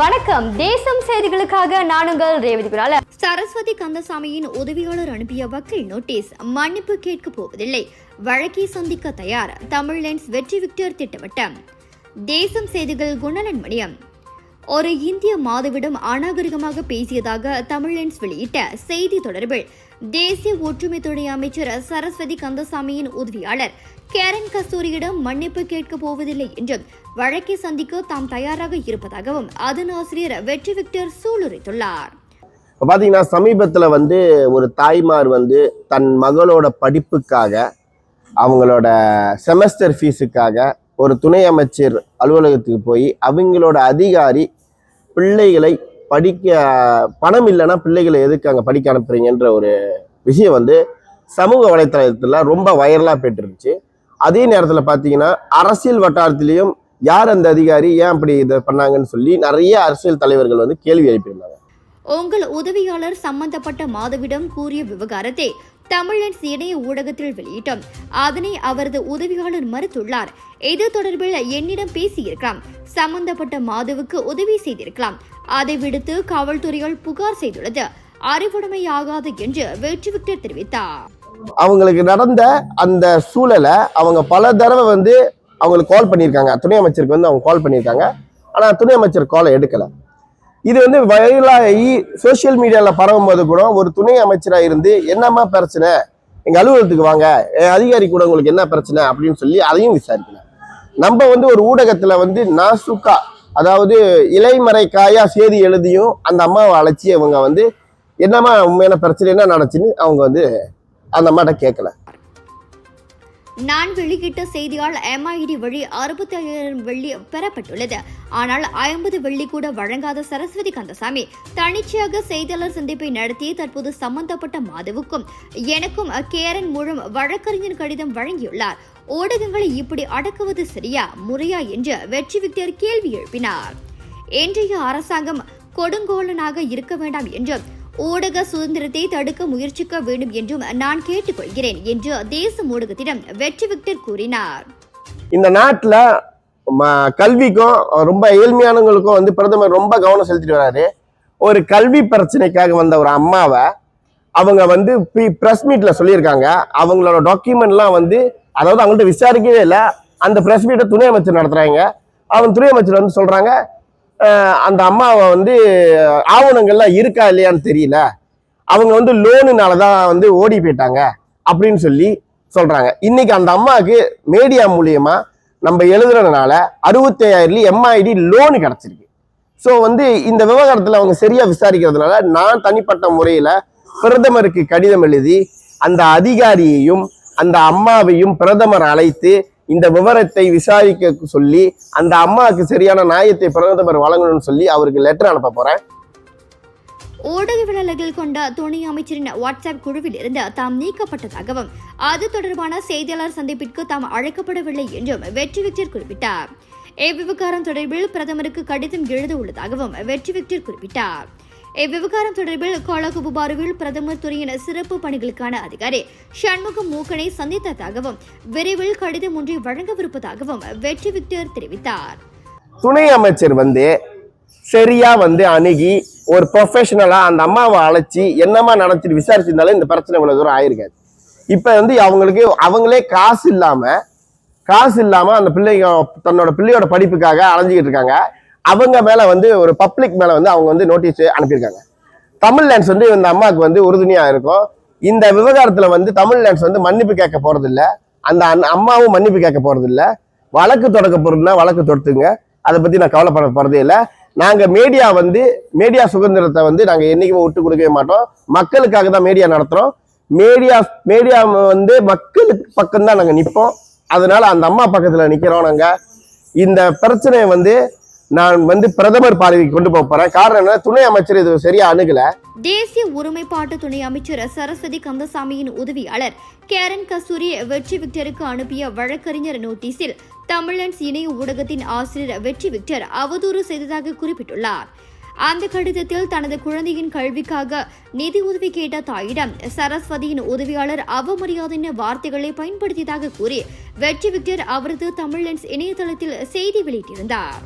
வணக்கம். தேசம் செய்திகளுக்காக நானுங்கள் ரேவதி குரால சரஸ்வதி கந்தசாமியின் உதவியாளர் அனுப்பிய வக்கீல் நோட்டீஸ் மன்னிப்பு கேட்க போவதில்லை. வழக்கை சந்திக்க தயார். தமிழ் லென்ஸ் வெற்றி விக்டர் திட்டவட்டம். தேசம் செய்திகள் குணலன் மணியம். ஒரு இந்திய மாதவிடம் அநாகரிகமாக பேசியதாக தமிழ்லென்ஸ் வெளியிட்ட செய்தி தொடர்பில் தேசிய ஒற்றுமைத்துறை அமைச்சர் சரஸ்வதி கந்தசாமியின் உதவியாளர். கேரன் கஸ்தூரியிடம் மன்னிப்பு கேட்கப் போவதில்லை என்றும் வழக்கை சந்திக்க தாம் தயாராக இருப்பதாகவும் அதன் ஆசிரியர் வெற்றி விக்டர் சூளுரைத்துள்ளார். இப்போ பார்த்தீங்கன்னா சமீபத்தில் வந்து ஒரு தாய்மார் வந்து தன் மகளோட படிப்புக்காக அவங்களோட செமஸ்டர் ஃபீஸுக்காக ஒரு துணை அமைச்சர் அலுவலகத்துக்கு போய் அவங்களோட அதிகாரி பிள்ளைகளை படிக்க பணம் இல்லைன்னா பிள்ளைகளை எதுக்கு அங்கே படிக்க அனுப்புறீங்கன்ற ஒரு விஷயம் வந்து சமூக வலைத்தளத்தில் ரொம்ப வைரலாக போயிட்டுருந்துச்சு. அதே நேரத்தில் பார்த்தீங்கன்னா அரசியல் வட்டாரத்திலையும் யார் அந்த அதிகாரி ஏன் அப்படி இதை பண்ணாங்கன்னு சொல்லி நிறைய அரசியல் தலைவர்கள் வந்து கேள்வி எழுப்பியிருந்தாங்க. உங்கள் உதவியாளர் சம்பந்தப்பட்ட மாதவிடம் கூறிய விவகாரத்தை தமிழன்ஸ் இணைய ஊடகத்தில் வெளியிட்டோம். அதனை அவரது உதவியாளர் மறுத்துள்ளார். இது தொடர்பில் என்னிடம் பேசியிருக்கலாம். சம்பந்தப்பட்ட மாதவுக்கு உதவி செய்திருக்கலாம். அதை விடுத்து காவல்துறையால் புகார் செய்துள்ளது. அறிவுடைமையாகாது என்று வெற்றி விக்டர் தெரிவித்தார். அவங்களுக்கு நடந்த அந்த சூழலை அவங்க பல தடவை வந்து அவங்களுக்கு கால் பண்ணியிருக்காங்க. துணை அமைச்சருக்கு வந்து அவங்க கால் பண்ணியிருக்காங்க. ஆனால் துணை அமைச்சர் காலை எடுக்கலை. இது வந்து வைரலாகி சோஷியல் மீடியாவில் பரவும் போது கூட ஒரு துணை அமைச்சராக இருந்து என்னம்மா பிரச்சனை? எங்கள் அலுவலகத்துக்கு வாங்க. என் அதிகாரி கூட உங்களுக்கு என்ன பிரச்சனை? அப்படின்னு சொல்லி அதையும் விசாரிக்கல நம்ம வந்து ஒரு ஊடகத்தில் வந்து நாசுக்கா அதாவது இலைமறைக்காயா செய்தி எழுதியும் அந்த அம்மாவை அழைச்சி அவங்க வந்து என்னம்மா உண்மையான பிரச்சனை? என்ன நடந்துச்சுன்னு? அவங்க வந்து அந்த அம்மாட்ட கேட்கல. நான் வெளியிட்ட செய்தியால் எம்ஐடி வழி அறுபத்தி ஐயாயிரம் வெள்ளி பெறப்பட்டுள்ளது. ஆனால் ஐம்பது வெள்ளி கூட வழங்காத சரஸ்வதி கந்தசாமி தனிச்சையாக செய்தியாளர் சந்திப்பை நடத்தி தற்போது சம்பந்தப்பட்ட மாதவுக்கும் எனக்கும் கேரன் மூலம் வழக்கறிஞர் கடிதம் வழங்கியுள்ளார். ஊடகங்களை இப்படி அடக்குவது சரியா முறையா என்று வெற்றி விக்டர் கேள்வி எழுப்பினார். இன்றைய அரசாங்கம் கொடுங்கோலனாக இருக்க வேண்டாம் என்றும் ஊடக சுதந்திரத்தை தடுக்க முயற்சிக்க வேண்டும் என்றும் நான் கேட்டுக்கொள்கிறேன் என்று தேச ஊடகத்திடம் வெற்றி விக்டர் கூறினார். இந்த நாட்டில் கல்விக்கும் ரொம்ப ஏழ்மையானவங்களுக்கும் வந்து பிரதமர் ரொம்ப கவனம் செலுத்திட்டு வராரு. ஒரு கல்வி பிரச்சனைக்காக வந்த ஒரு அம்மாவை அவங்க வந்து ப்ரெஸ் மீட்ல சொல்லியிருக்காங்க. அவங்களோட டாக்குமெண்ட்லாம் வந்து அதாவது அவங்கள்ட்ட விசாரிக்கவே இல்லை. அந்த ப்ரெஸ் மீட்டை துணை அமைச்சர் நடத்துறாங்க. அவங்க துணை அமைச்சர் வந்து சொல்றாங்க அந்த அம்மாவை வந்து ஆவணங்கள்லாம் இருக்கா இல்லையான்னு தெரியல. அவங்க வந்து லோனுனால தான் வந்து ஓடி போயிட்டாங்க அப்படின்னு சொல்லி சொல்கிறாங்க இன்னைக்கு அந்த அம்மாவுக்கு மீடியா மூலியமா நம்ம எழுதுறதுனால அறுபத்தையாயிரம் எம்ஐடி லோனு கிடச்சிருக்கு. ஸோ வந்து இந்த விவகாரத்தில் அவங்க சரியாக விசாரிக்கிறதுனால நான் தனிப்பட்ட முறையில் பிரதமருக்கு கடிதம் எழுதி அந்த அதிகாரியையும் அந்த அம்மாவையும் பிரதமர் அழைத்து இந்த விவரத்தை விசாரிக்க சொல்லி அந்த அம்மாவுக்கு சரியான நியாயத்தை பிரதமர் வழங்கணும்னு சொல்லி அவருக்கு லெட்டர் அனுப்ப போறேன். ஊடகவியலாளர்கள் கொண்ட துணை அமைச்சரின் வாட்ஸ்அப் குழுவில் இருந்து தாம் நீக்கப்பட்டதாகவும் அது தொடர்பான செய்தியாளர் சந்திப்பிற்கு தாம் அழைக்கப்படவில்லை என்றும் வெற்றி விக்டர் குறிப்பிட்டார். இவ்விவகாரம் தொடர்பில் பிரதமருக்கு கடிதம் எழுத உள்ளதாகவும் வெற்றி விக்டர் குறிப்பிட்டார். இவ்விவகாரம் தொடர்பில் கோலகுபுபாருவில் பிரதமர் துறையின சிறப்பு பணிகளுக்கான அதிகாரி ஷண்முகம் மூக்கனை சந்தித்ததாகவும் விரைவில் கடிதம் ஒன்றை வழங்கவிருப்பதாகவும் வெற்றி விக்டர் தெரிவித்தார். துணை அமைச்சர் வந்து சரியா வந்து அணுகி ஒரு ப்ரொஃபஷனலா அந்த அம்மாவை அழைச்சி என்னமா நடத்திட்டு விசாரிச்சிருந்தாலும் இந்த பிரச்சனை இவ்வளவு தூரம் ஆயிருக்காது. இப்ப வந்து அவங்களுக்கு அவங்களே காசு இல்லாம காசு இல்லாம அந்த பிள்ளைங்க தன்னோட பிள்ளையோட படிப்புக்காக அலைஞ்சிக்கிட்டு இருக்காங்க. அவங்க மேல வந்து ஒரு பப்ளிக் மேல வந்து அவங்க வந்து நோட்டீஸ் அனுப்பியிருக்காங்க. தமிழ் லேண்ட்ஸ் வந்து இந்த அம்மாவுக்கு வந்து உறுதுணையா இருக்கும். இந்த விவகாரத்துல வந்து தமிழ் லேண்ட்ஸ் வந்து மன்னிப்பு கேட்க போறது அந்த அம்மாவும் மன்னிப்பு கேட்க போகிறதில்ல வழக்கு தொடக்க போறதுன்னா வழக்கு தொடுத்துங்க. அதை பத்தி நான் கவலைப்பட போறதே இல்லை. நாங்க மீடியா வந்து மீடியா சுதந்திரத்தை வந்து நாங்க என்னைக்குமே விட்டு கொடுக்கவே மாட்டோம். மக்களுக்காக தான் மீடியா நடத்துறோம். மீடியா மீடியா வந்து மக்களுக்கு பக்கம் தான் நாங்க நிற்போம் அதனால அந்த அம்மா பக்கத்துல நிக்கிறோம் நாங்க. இந்த பிரச்சனையை வந்து நான் வந்து பிரதமர் பார்வைக்கு கொண்டு போக போறேன். காரணம் என்ன துணை அமைச்சர் இது சரியா அணுகல. தேசிய ஒருமைப்பாட்டு துணை அமைச்சர் சரஸ்வதி கந்தசாமியின் உதவியாளர் கேரன் கஸ்தூரி வெற்றி விக்டருக்கு அனுப்பிய வழக்கறிஞர் நோட்டீஸில் தமிழன்ஸ் இணைய ஊடகத்தின் ஆசிரியர் வெற்றி விக்டர் அவதூறு செய்ததாக குறிப்பிட்டுள்ளார். அந்த கடிதத்தில் தனது குழந்தையின் கல்விக்காக நிதி உதவி கேட்ட தாயிடம் சரஸ்வதியின் உதவியாளர் அவமரியாதையான வார்த்தைகளை பயன்படுத்தியதாக கூறி வெற்றி விக்டர் அவரது தமிழ்லென்ஸ் இணையதளத்தில் செய்தி வெளியிட்டிருந்தார்.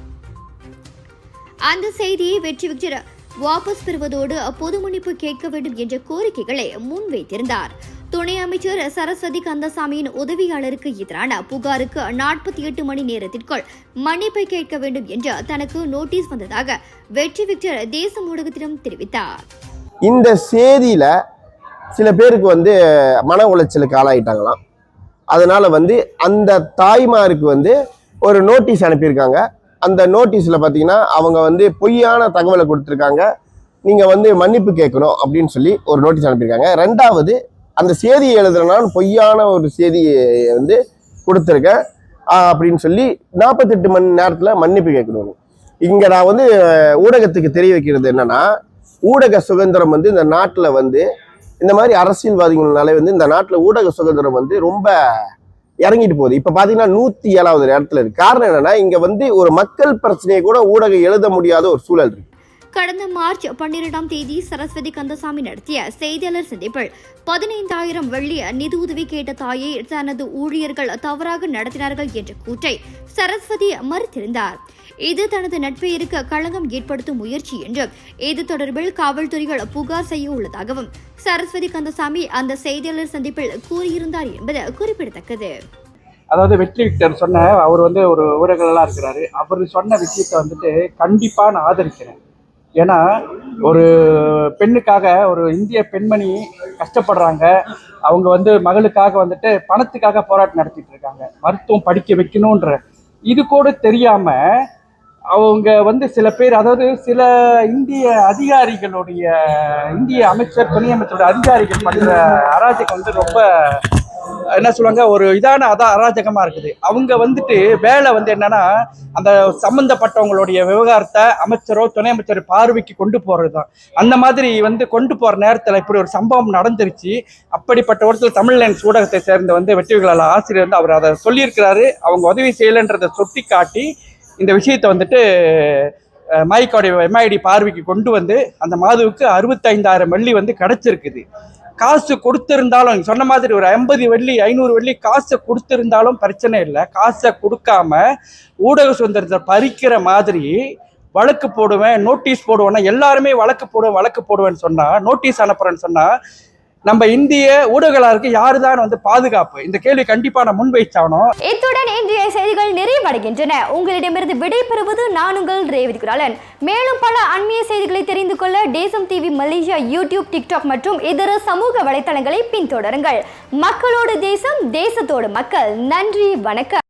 அந்த செய்தியை வெற்றி விக்டர் வாபஸ் பெறுவதோடு பொது மன்னிப்பு கேட்க வேண்டும் என்ற கோரிக்கைகளை முன்வைத்திருந்தார். துணை அமைச்சர் சரஸ்வதி கந்தசாமியின் உதவியாளருக்கு எதிரான புகாருக்கு நாற்பத்தி எட்டு மணி நேரத்திற்குள் மன்னிப்பை கேட்க வேண்டும் என்று தனக்கு நோட்டீஸ் வந்ததாக வெற்றி விக்டர் தேச ஊடகத்திடம் தெரிவித்தார். இந்த செய்தியில சில பேருக்கு வந்து மன உளைச்சலுக்கு ஆளாயிட்டாங்களாம். அதனால வந்து அந்த தாய்மாருக்கு வந்து ஒரு நோட்டீஸ் அனுப்பியிருக்காங்க. அந்த நோட்டீஸில் பார்த்தீங்கன்னா அவங்க வந்து பொய்யான தகவலை கொடுத்துருக்காங்க. நீங்கள் வந்து மன்னிப்பு கேட்கணும் அப்படின்னு சொல்லி ஒரு நோட்டீஸ் அனுப்பியிருக்காங்க. ரெண்டாவது அந்த செய்தியை எழுதுறனால பொய்யான ஒரு செய்தியை வந்து கொடுத்துருக்கேன் அப்படின்னு சொல்லி நாற்பத்தெட்டு மணி நேரத்தில் மன்னிப்பு கேட்கணும். இங்கே நான் வந்து ஊடகத்துக்கு தெரிய வைக்கிறது என்னென்னா ஊடக சுதந்திரம் வந்து இந்த நாட்டில் வந்து இந்த மாதிரி அரசியல்வாதிகள்னாலே வந்து இந்த நாட்டில் ஊடக சுதந்திரம் வந்து ரொம்ப இறங்கிட்டு போகுது. இப்போ பார்த்தீங்கன்னா நூற்றி ஏழாவது இடத்துல இருக்கு. காரணம் என்னன்னா இங்கே வந்து ஒரு மக்கள் பிரச்சனையை கூட ஊடகம் எழுத முடியாத ஒரு சூழல் இருக்கு. கடந்த மார்ச் பன்னிரெண்டாம் தேதி சரஸ்வதி கந்தசாமி நடத்திய செய்தியாளர் சந்திப்பில் பதினைந்தாயிரம் வெள்ளி நிதியுதவி கேட்ட தாயை தனது ஊழியர்கள் தவறாக நடத்தினார்கள் என்ற கூற்றை சரஸ்வதி மறுத்திருந்தார். இது தனது நட்பெயருக்கு களங்கம் ஏற்படுத்தும் முயற்சி என்றும் இது தொடர்பில் காவல்துறைகள் புகார் செய்ய உள்ளதாகவும் சரஸ்வதி கந்தசாமி அந்த செய்தியாளர் சந்திப்பில் கூறியிருந்தார் என்பது குறிப்பிடத்தக்கது. அதாவது வெற்றி விக்டர் சொன்ன அவர் வந்து ஒரு ஊரகலாம் இருக்கிறாரு. அவர் சொன்ன விஷயத்தை வந்துட்டு கண்டிப்பா நான் ஆதரிக்கிறேன். ஏன்னா ஒரு பெண்ணுக்காக ஒரு இந்திய பெண்மணி கஷ்டப்படுறாங்க. அவங்க வந்து மகளுக்காக வந்துட்டு பணத்துக்காக போராட்டம் நடத்திட்டு இருக்காங்க. மருத்துவம் படிக்க வைக்கணுன்ற இது கூட தெரியாம அவங்க வந்து சில பேர் அதாவது சில இந்திய அதிகாரிகளுடைய இந்திய அமைச்சர் துணை அமைச்சருடைய அதிகாரிகள் பண்ற அராஜகம் வந்து ரொம்ப என்ன சொல்லுவாங்க ஒரு இதான அதான் அராஜகமா இருக்குது. அவங்க வந்துட்டு வேலை வந்து என்னன்னா அந்த சம்பந்தப்பட்டவங்களுடைய விவகாரத்தை அமைச்சரோ துணை அமைச்சர் பார்வைக்கு கொண்டு போறது தான் அந்த மாதிரி வந்து கொண்டு போற நேரத்தில் இப்படி ஒரு சம்பவம் நடந்துருச்சு. அப்படிப்பட்ட ஒருத்தர் தமிழ் லைன்ஸ் ஊடகத்தை சேர்ந்த வந்து வெற்றிகளால் ஆசிரியர் வந்து அவர் அதை சொல்லியிருக்கிறாரு. அவங்க உதவி செய்யலைன்றதை சுட்டி காட்டி இந்த விஷயத்தை வந்துட்டு மைக்கோடைய எம்ஐடி பார்வைக்கு கொண்டு வந்து அந்த மாதுவுக்கு அறுபத்தைந்தாயிரம் வெள்ளி வந்து கிடைச்சிருக்குது. காசு கொடுத்திருந்தாலும் சொன்ன மாதிரி ஒரு ஐம்பது வெள்ளி ஐநூறு வெள்ளி காசை கொடுத்திருந்தாலும் பிரச்சனை இல்லை. காசை கொடுக்காம ஊடக சுதந்திரத்தை பறிக்கிற மாதிரி வழக்கு போடுவேன் நோட்டீஸ் போடுவேன்னா எல்லாருமே வழக்கு போடுவேன் வழக்கு போடுவேன்னு சொன்னா நோட்டீஸ் அனுப்புறேன்னு சொன்னா நம்ம இந்திய ஊடகங்களுக்கு யாருதான் வந்து பாதுகாப்பு? இந்த கேள்வி கண்டிப்பா நான் முன்வைச்சாகணும். இத்துடன் இன்றைய செய்திகள் நிறைவடைகின்றன. உங்களிடமிருந்து விடைபெறுவது நான் உங்கள் ரேவதி குராலன். மேலும் பல அண்மைய செய்திகளை தெரிந்து கொள்ள தேசம் டிவி மலேசியா யூடியூப் டிக்டாக் மற்றும் இதர சமூக வலைத்தளங்களை பின்தொடருங்கள். மக்களோடு தேசம் தேசத்தோடு மக்கள். நன்றி வணக்கம்.